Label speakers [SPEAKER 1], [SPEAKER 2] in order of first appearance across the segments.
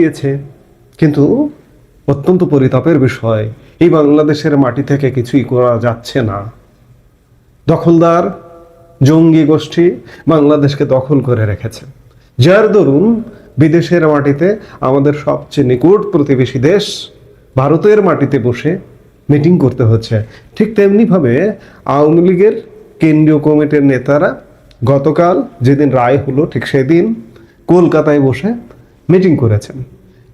[SPEAKER 1] দিয়েছে। কিন্তু অত্যন্ত পরিতাপের বিষয়, এই বাংলাদেশের মাটি থেকে কিছুই করা যাচ্ছে না। দখলদার, জঙ্গি গোষ্ঠী বাংলাদেশকে দখল করে রেখেছে। যার দরুন বিদেশের মাটিতে আমাদের সবচেয়ে নিকট প্রতিবেশী দেশ ভারতের মাটিতে বসে মিটিং করতে হচ্ছে। ঠিক তেমনিভাবে আওয়ামী লীগের কেন্দ্রীয় কমিটির নেতারা গতকাল যেদিন রায় হলো ঠিক সেদিন কলকাতায় বসে মিটিং করেছেন।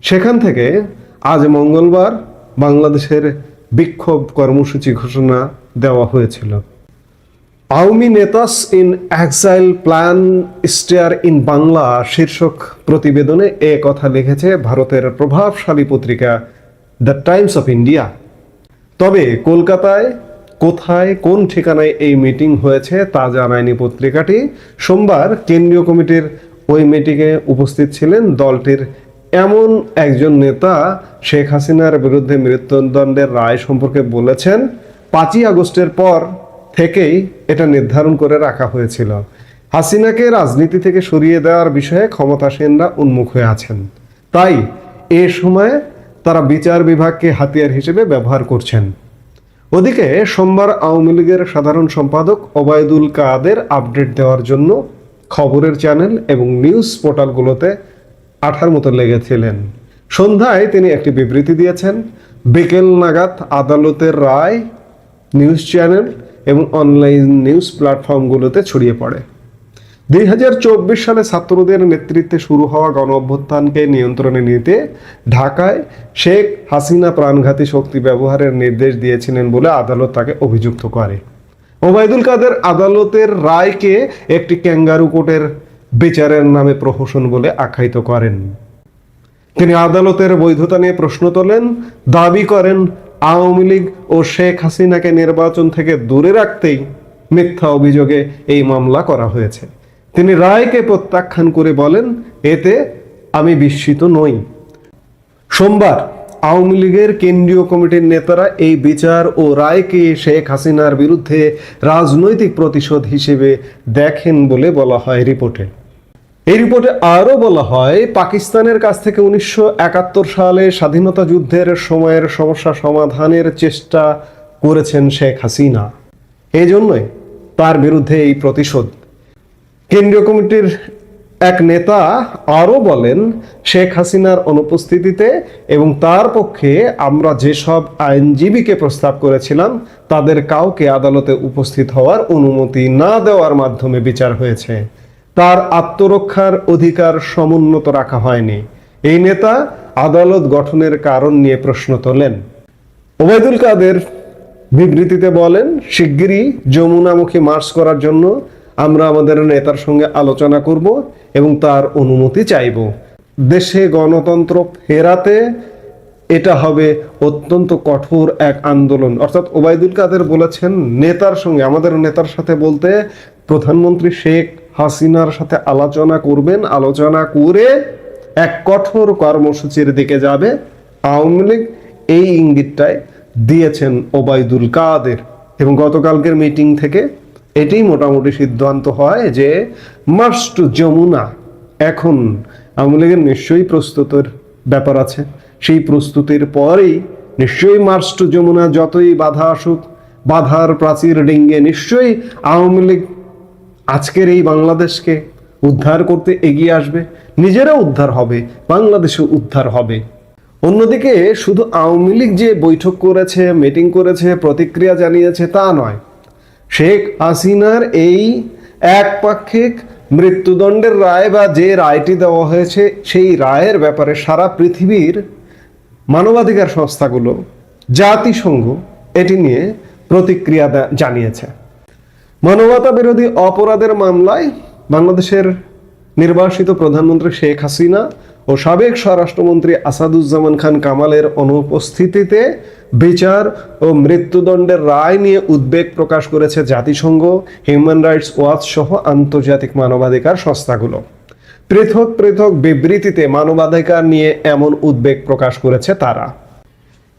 [SPEAKER 1] সেখান থেকে আজ মঙ্গলবার বাংলাদেশের বিক্ষোভ কর্মসূচি ঘোষণা দেওয়া হয়েছিল। Awami নেতাস in exile plan stair in Bangla শীর্ষক প্রতিবেদনে এ কথা লিখেছে ভারতের প্রভাবশালী পত্রিকা দ্য টাইমস অফ ইন্ডিয়া। তবে কলকাতায় কোথায় কোন ঠিকানায় এই মিটিং হয়েছে তা জানায়নি পত্রিকাটি। সোমবার কেন্দ্রীয় কমিটির ওই মিটিংয়ে উপস্থিত ছিলেন দলটির এমন একজন নেতা শেখ হাসিনার বিরুদ্ধে মৃত্যুদণ্ডের রায় সম্পর্কে বলেছেন, পাঁচই আগস্টের পর থেকেই এটা নির্ধারণ করে রাখা হয়েছিল। হাসিনাকে রাজনীতি থেকে সরিয়ে দেওয়ার বিষয়ে ক্ষমতাসীনরা উন্মুখ হয়ে আছেন। তাই এ সময়ে তারা বিচার বিভাগকে হাতিয়ার হিসেবে ব্যবহার করছেন। ওদিকে সোমবার আওয়ামী লীগের সাধারণ সম্পাদক ওবায়দুল কাদের আপডেট দেওয়ার জন্য খবরের চ্যানেল এবং নিউজ পোর্টালগুলোতে আঠার মতো লেগেছিলেন। সন্ধ্যায় তিনি একটি বিবৃতি দিয়েছেন, বিকেল নাগাদ আদালতের রায়, নিউজ চ্যানেল এবং অনলাইন নিউজ প্ল্যাটফর্মগুলোতে ছড়িয়ে পড়ে। দুই হাজার চব্বিশ সালে ছাত্রদের নেতৃত্বে শুরু হওয়া গণ অভ্যুত্থানকে নিয়ন্ত্রণে নিতে ঢাকায় শেখ হাসিনা প্রাণঘাতী শক্তি ব্যবহারের নির্দেশ দিয়েছিলেন বলে আদালত তাকে অভিযুক্ত করে। ওবায়দুল কাদের আদালতের রায়কে একটি ক্যাঙ্গারু কোর্টের বিচারের নামে প্রহসন বলে আখ্যায়িত করেন। তিনি আদালতের বৈধতা নিয়ে প্রশ্ন তোলেন, দাবি করেন, আওয়ামী লীগ ও শেখ হাসিনাকে নির্বাচন থেকে দূরে রাখতেই মিথ্যা অভিযোগে এই মামলা করা হয়েছে। তিনি রায়কে প্রত্যাখ্যান করে বলেন, এতে আমি বিস্মিত নই। সোমবার আওয়ামী লীগের কেন্দ্রীয় কমিটির নেতারা এই বিচার ও রায়কে শেখ হাসিনার বিরুদ্ধে রাজনৈতিক প্রতিশোধ হিসেবে দেখেন বলে বলা হয় রিপোর্টে। এই রিপোর্টে আরও বলা হয়, পাকিস্তানের কাছ থেকে উনিশশো একাত্তর সালে স্বাধীনতা যুদ্ধের সময়ের সমস্যা সমাধানের চেষ্টা করেছেন শেখ হাসিনা। এই জন্যই তার বিরুদ্ধে এই প্রতিশোধ। কেন্দ্রীয় কমিটির এক নেতা আরও বলেন, শেখ হাসিনার অনুপস্থিতিতে এবং তার পক্ষে আমরা যেসব আইনজীবীকে প্রস্তাব করেছিলাম, তাদের কাউকে আদালতে উপস্থিত হওয়ার অনুমতি না দেওয়ার মাধ্যমে বিচার হয়েছে। তার আত্মরক্ষার অধিকার সমুন্নত রাখা হয়নি। এই নেতা আদালত গঠনের কারণ নিয়ে প্রশ্ন তোলেন। ওবায়দুল কাদের বিবৃতিতে বলেন, শিগগিরই যমুনামুখী মার্চ করার জন্য আমরা আমাদের নেতার সঙ্গে আলোচনা করব। এবং তার অনুমতি চাইব। দেশে গণতন্ত্র ফেরাতে এটা হবে অত্যন্ত কঠোর এক আন্দোলন। অর্থাৎ ওবায়দুল কাদের বলেছেন, নেতার সঙ্গে আমাদের নেতার সাথে বলতে প্রধানমন্ত্রী শেখ হাসিনার সাথে আলোচনা করবেন, আলোচনা করে এক কঠোর কর্মসূচির দিকে যাবে। আওয়ামী লীগ এই ইঙ্গিতটায় দিয়েছেন ওবায়দুল কাদের। এবং গতকালকের মিটিং থেকে এটাই মোটামুটি সিদ্ধান্ত হয় যে মার্চ টু যমুনা এখন আওয়ামী লীগের নিশ্চয়ই প্রস্তুতের ব্যাপার আছে। সেই প্রস্তুতির পরেই নিশ্চয়ই মার্চ টু যমুনা যতই বাধা আসুক, বাধার প্রাচীর ডিঙ্গে, নিশ্চয়ই আওয়ামী লীগ আজকের এই বাংলাদেশকে উদ্ধার করতে এগিয়ে আসবে। নিজেরা উদ্ধার হবে, বাংলাদেশও উদ্ধার হবে। অন্যদিকে শুধু আওয়ামী লীগ যে বৈঠক করেছে মিটিং করেছে, প্রতিক্রিয়া জানিয়েছে তা নয় শেখ হাসিনার এই একপাক্ষিক মৃত্যুদণ্ডের রায় বা যে রায়টি দেওয়া হয়েছে, সেই রায়ের ব্যাপারে সারা পৃথিবীর মানবাধিকার সংস্থাগুলো, জাতিসংঘ এটি নিয়ে প্রতিক্রিয়া জানিয়েছে। মানবতা বিরোধী অপরাধের মামলায় বাংলাদেশের নির্বাসিত প্রধানমন্ত্রী শেখ হাসিনা ও সাবেক স্বরাষ্ট্রমন্ত্রী আসাদুজ্জামান খান কামালের অনুপস্থিতিতে বিচার ও মৃত্যুদণ্ডের রায় নিয়ে উদ্বেগ প্রকাশ করেছে জাতিসংঘ হিউম্যান রাইটস ওয়াচ সহ আন্তর্জাতিক মানবাধিকার সংস্থাগুলো। পৃথক পৃথক বিবৃতিতে মানবাধিকার নিয়ে এমন উদ্বেগ প্রকাশ করেছে তারা।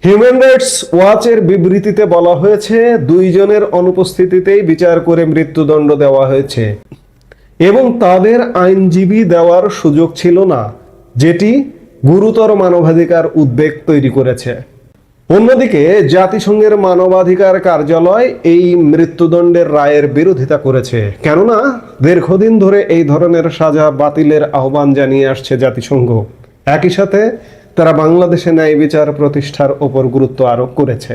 [SPEAKER 1] হিউম্যান রাইটস ওয়াচের বিবৃতিতে বলা হয়েছে, দুইজনের অনুপস্থিতিতেই বিচার করে মৃত্যুদণ্ড দেওয়া হয়েছে এবং তাদের আইনজীবী দেওয়ার সুযোগ ছিল না। যেটি গুরুতর মানবাধিকার উদ্বেগ তৈরি করেছে। অন্যদিকে, জাতিসংঘের মানবাধিকার কার্যালয় এই মৃত্যুদণ্ডের রায়ের বিরোধিতা করেছে। কেননা, দীর্ঘদিন ধরে এই ধরনের সাজা বাতিলের আহ্বান জানিয়ে আসছে জাতিসংঘ। একই সাথে, তারা বাংলাদেশে ন্যায় বিচার প্রতিষ্ঠার ওপর গুরুত্ব আরোপ করেছে।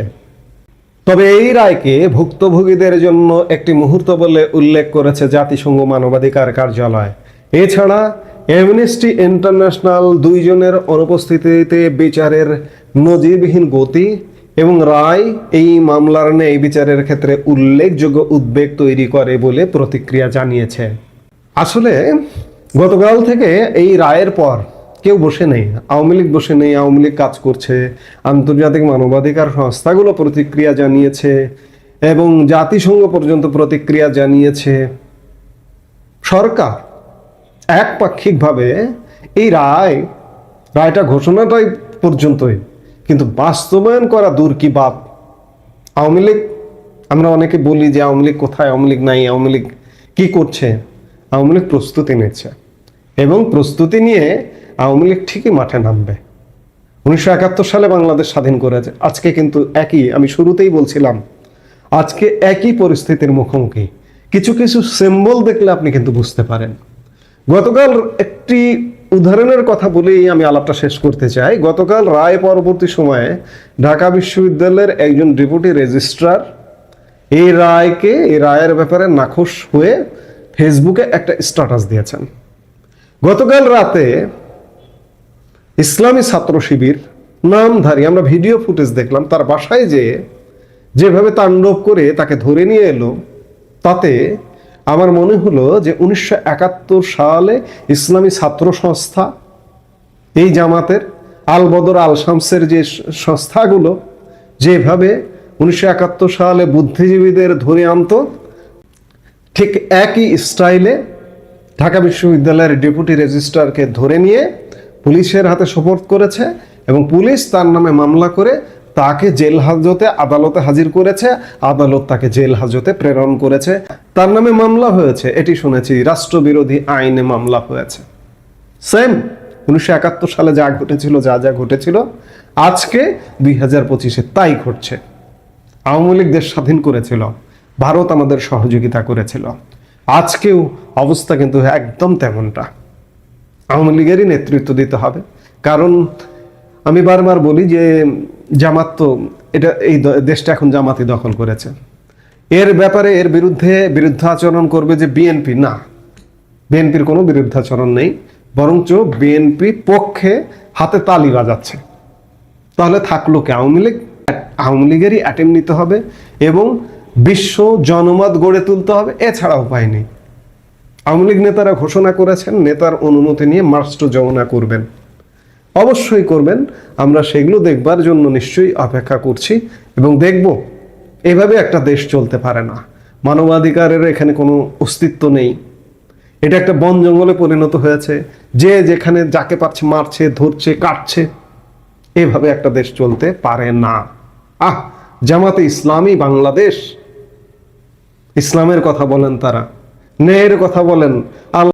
[SPEAKER 1] তবে এই রায়কে ভুক্তভোগীদের জন্য একটি মুহূর্ত বলে উল্লেখ করেছে জাতিসংঘ মানবাধিকার কার্যালয়। এছাড়া অ্যামনেস্টি ইন্টারন্যাশনাল দুইজনের অনুপস্থিতিতে বিচারের নজিরবিহীন গতি এবং রায় এই মামলার ন্যায় বিচারের ক্ষেত্রে উল্লেখযোগ্য উদ্বেগ তৈরি করে বলে প্রতিক্রিয়া জানিয়েছে। আসলে গতকাল থেকে এই রায়ের পর কেউ বসে নেই, আওয়ামী লীগ বসে নেই, আওয়ামী লীগ কাজ করছে, আন্তর্জাতিক মানবাধিকার সংস্থাগুলো প্রতিক্রিয়া জানিয়েছে এবং জাতিসংঘ পর্যন্ত প্রতিক্রিয়া জানিয়েছে। সরকার একপাক্ষিকভাবে এই রায়, রায়টা ঘোষণাটাই পর্যন্তই। কিন্তু বাস্তবায়ন করা দূর কি বাপ? আওয়ামী লীগ, আমরা অনেকে বলি যে আওয়ামী লীগ কোথায়, আওয়ামী লীগ নাই, আওয়ামী লীগ কি করছে? আওয়ামী লীগ প্রস্তুতি নিচ্ছে। এবং প্রস্তুতি নিয়ে আওয়ামী লীগ ঠিকই মাঠে নামবে। উনিশশো একাত্তর সালে বাংলাদেশ স্বাধীন করেছে। আজকে কিন্তু একই, আমি শুরুতেই বলছিলাম, আজকে একই পরিস্থিতির মুখোমুখি। কিছু কিছু সিম্বল দেখলে আপনি কিন্তু বুঝতে পারেন। গতকাল একটি উদাহরণের কথা বলেই আমি আলাপটা শেষ করতে চাই। গতকাল রায় পরবর্তী সময়ে ঢাকা বিশ্ববিদ্যালয়ের একজন ডেপুটি রেজিস্ট্রার এই রায়কে, এই রায়ের ব্যাপারে নাখোশ হয়ে ফেসবুকে একটা স্ট্যাটাস দিয়েছেন। গতকাল রাতে ইসলামী ছাত্র শিবির নামধারী, আমরা ভিডিও ফুটেজ দেখলাম, তার বাসায় যেয়ে যেভাবে তাণ্ডব করে তাকে ধরে নিয়ে এলো, তাতে আমার মনে হলো যে উনিশশো একাত্তর সালে ইসলামী ছাত্র সংস্থা, এই জামাতের আল বদর আল শামসের যে সংস্থাগুলো, যেভাবে উনিশশো একাত্তর সালে বুদ্ধিজীবীদের ধরে আনতো, ঠিক একই স্টাইলে ঢাকা বিশ্ববিদ্যালয়ের ডেপুটি রেজিস্ট্রারকে ধরে নিয়ে পুলিশের হাতে সোপর্দ করেছে এবং পুলিশ তার নামে মামলা করে তাকে জেল হাজতে আদালতে হাজির করেছে, আদালত তাকে জেল হাজতে প্রেরণ করেছে। তার নামে মামলা হয়েছে, এটি শুনেছি, রাষ্ট্রবিরোধী আইনে মামলা হয়েছে। সেম উনিশশো একাত্তর সালে যা ঘটেছিল, যা যা ঘটেছিল, আজকে দুই হাজার পঁচিশে তাই ঘটছে। আওয়ামী লীগ দেশ স্বাধীন করেছিল, ভারত আমাদের সহযোগিতা করেছিল। আজকেও অবস্থা কিন্তু একদম তেমনটা। আওয়ামী লীগেরই নেতৃত্ব দিতে হবে। কারণ আমি বারবার বলি যে জামাত তো এটা এই দেশটা এখন জামাতই দখল করেছে। এর ব্যাপারে এর বিরুদ্ধে বিরুদ্ধাচরণ করবে যে বিএনপি, না। বিএনপির কোনো বিরুদ্ধাচরণ নেই, বরঞ্চ বিএনপি পক্ষে হাতে তালি বাজাচ্ছে। তাহলে থাকল কি আওয়ামী লীগ? আওয়ামী লীগেরই অ্যাটেম নিতে হবে এবং বিশ্ব জনমত গড়ে তুলতে হবে, এছাড়া উপায় নেই। আওয়ামী লীগ নেতারা ঘোষণা করেছেন, নেতার অনুমতি নিয়ে মার্চ টু যমুনা করবেন। অবশ্যই করবেন। আমরা সেগুলো দেখবার জন্য নিশ্চয়ই অপেক্ষা করছি এবং দেখব, এভাবে একটা দেশ চলতে পারে না। মানবাধিকারের এখানে কোনো অস্তিত্ব নেই। এটা একটা বন জঙ্গলে পরিণত হয়েছে। যে যেখানে যাকে পারছে মারছে, ধরছে, কাটছে, এভাবে একটা দেশ চলতে পারে না। আহ, জামাতে ইসলামী বাংলাদেশ। ইসলামের কথা বলেন তারা। ন্যায়ের কথা বলেন। আল্লাহ